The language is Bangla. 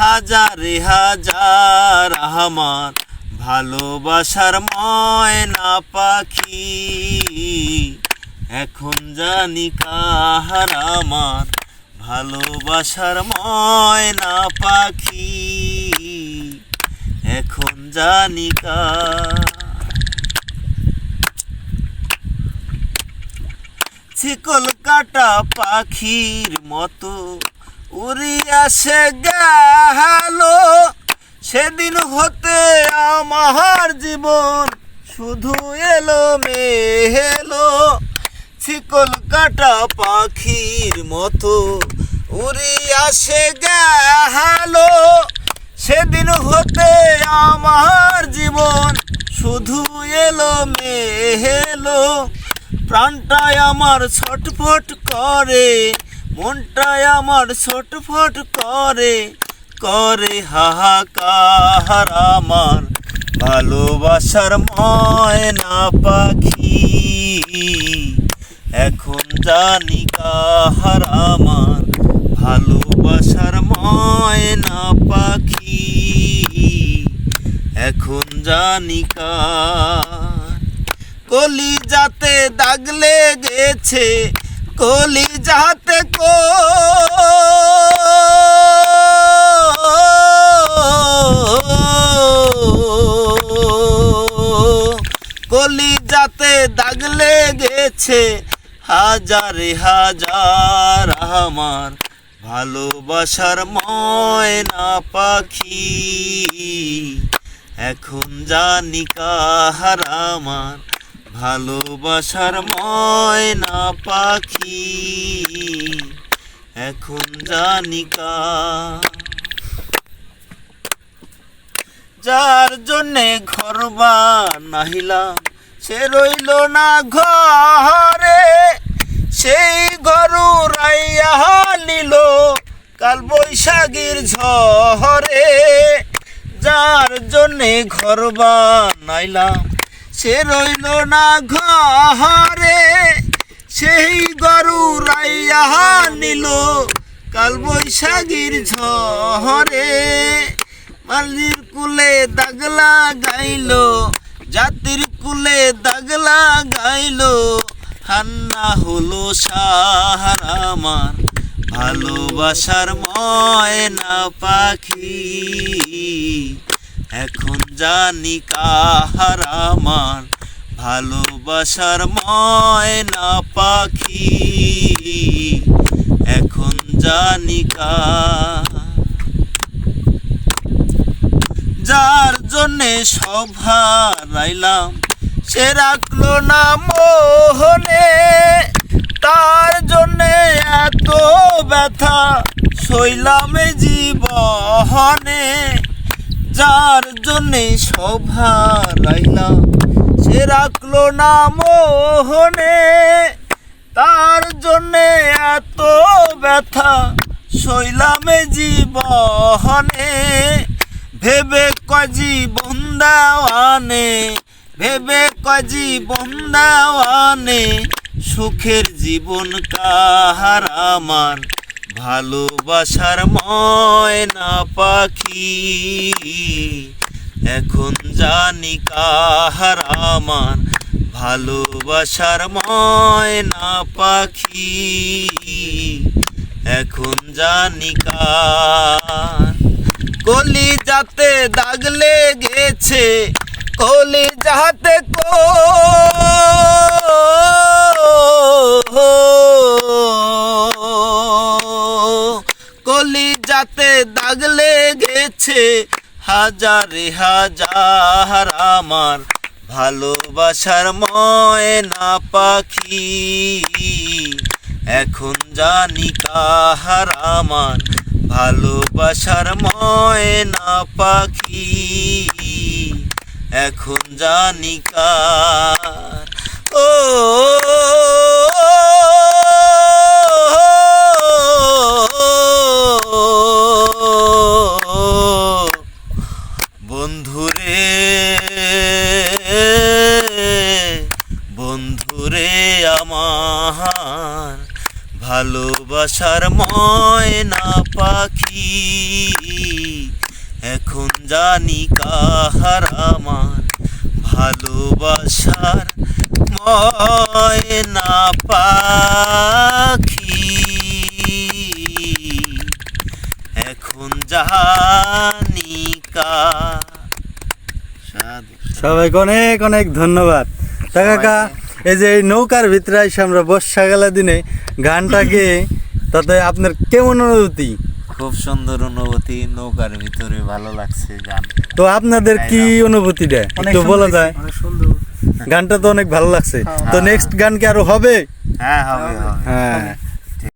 হাজারে হাজার আমার ভালোবাসার ময়না পাখি। এখন জানি কাহার আমার ভালোবাসার ময়না পাখি। এখন জানি শিকল কাটা পাখির মতো উড়ি আসে গেল সেদিন হতে আমার জীবন শুধু এলো মেহেলো। শিকল কাটা পাখির মতো উড়ি আসে গেল সেদিন হতে আমার জীবন শুধু এলো মেহেলো। প্রাণটায় আমার ছটফট করে। মনটায় আমার ছটফট করে করে হাহাকার আমার। ভালোবাসার ময়না পাখি, এখন জানি কাহার আমার। ভালোবাসার ময়না পাখি, এখন জানি কলি যাতে দাগ লেগেছে কলি যাতে কো। কলি যাতে দাগ লেগেছে, হাজারে হাজার আমার ভালোবাসার ময়না পাখি। এখন জানি কাহার আমার ভালোবাসার ময়না পাখি, এখন জানিকা যার জন্যে ঘর বানাইলাম, সে রইল না ঘরে, সেই গরু রাইয়া নিল কাল বৈশাখীর ঝড়ে। যার জন্যে ঘর বানাইলাম সে রইল না ঘরে, সেই গরু রাইয়া নিল কাল বৈশাখীর ঝড়ে মালির কুলে দাগলা গাইল, জাতির কুলে দাগলা গাইল, হান্না হলো সাহার আমার ভালোবাসার ময়না পাখি। এখন জানি কাহার আমার ভালোবাসার ময়না পাখি। এখন জানি যার জন্যে সভা রাইলাম, সে রাখল না মোহনে। তার জন্যে এত ব্যথা, সইলাম জীবনে। যার জন্যে সভা রাইলাম সে রাখল না মোহনে। তার জন্যে এত ব্যথা, সইলামে জীবনে। ভেবে কজি বন্দাওয়ানে ভেবে কজি বন্দাওয়ানে সুখের জীবন কাহার আমার। ভালোবাসার ময়না পাখি। এখন জানি কাহার আমার ভালোবাসার ময়না পাখি। এখন জানি কার কলি যাতে দাগ লেগেছে কলি যাতে কো হাজারে হাজার আমার ভালোবাসার ময়না পাখি। এখন জানি কাহার আমার ভালোবাসার ময়না পাখি। এখন জানি কার, ও ভালোবাসার ময়না পাখি। এখন জানি কাহার আমার ভালোবাসার ময়না পাখি। এখন জানি সবাইকে অনেক অনেক ধন্যবাদ। তা কাকা এই যে এই নৌকার ভিতরে এসে আমরা বর্ষাকালের দিনে গানটা গেয়ে তাতে আপনার কেমন অনুভূতি? খুব সুন্দর অনুভূতি নৌকার ভিতরে ভালো লাগছে গান। তো আপনাদের কি অনুভূতি দেয়? একটু বলা যায়। গানটা তো অনেক ভালো লাগছে। তো নেক্সট গান কি আরও হবে? হ্যাঁ হবে। হ্যাঁ।